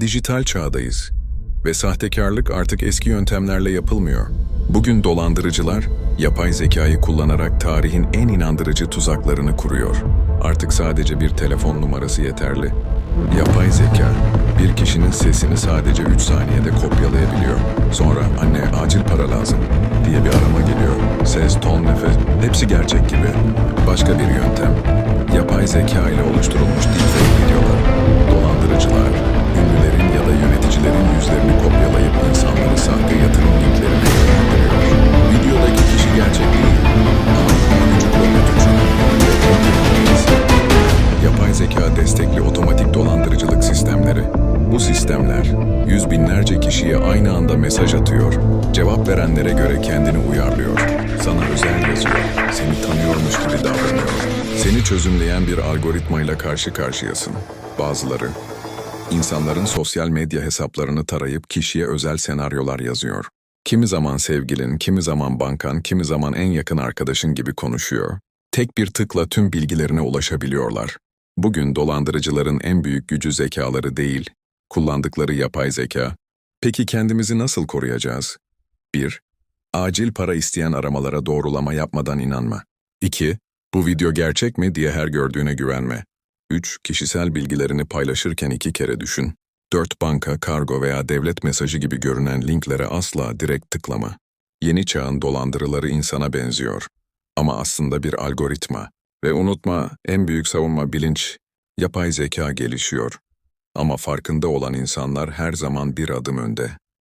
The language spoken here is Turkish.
Dijital çağdayız ve sahtekarlık artık eski yöntemlerle yapılmıyor. Bugün dolandırıcılar yapay zekayı kullanarak tarihin en inandırıcı tuzaklarını kuruyor. Artık sadece bir telefon numarası yeterli. Yapay zeka bir kişinin sesini sadece 3 saniyede kopyalayabiliyor. Sonra anne acil para lazım diye bir arama geliyor. Ses, ton, nefes hepsi gerçek gibi. Başka bir yöntem. Yapay zeka ile oluşturulmuş deepfake videolar. Dolandırıcılar, Bu sistemler yüz binlerce kişiye aynı anda mesaj atıyor, cevap verenlere göre kendini uyarlıyor, sana özel yazıyor, seni tanıyormuş gibi davranıyor. Seni çözümleyen bir algoritmayla karşı karşıyasın. Bazıları, insanların sosyal medya hesaplarını tarayıp kişiye özel senaryolar yazıyor. Kimi zaman sevgilin, kimi zaman bankan, kimi zaman en yakın arkadaşın gibi konuşuyor. Tek bir tıkla tüm bilgilerine ulaşabiliyorlar. Bugün dolandırıcıların en büyük gücü zekaları değil, kullandıkları yapay zeka. Peki kendimizi nasıl koruyacağız? 1. Acil para isteyen aramalara doğrulama yapmadan inanma. 2. Bu video gerçek mi diye her gördüğüne güvenme. 3. Kişisel bilgilerini paylaşırken iki kere düşün. 4. Banka, kargo veya devlet mesajı gibi görünen linklere asla direkt tıklama. Yeni çağın dolandırıları insana benziyor. Ama aslında bir algoritma. Ve unutma, en büyük savunma bilinç, yapay zeka gelişiyor. Ama farkında olan insanlar her zaman bir adım önde.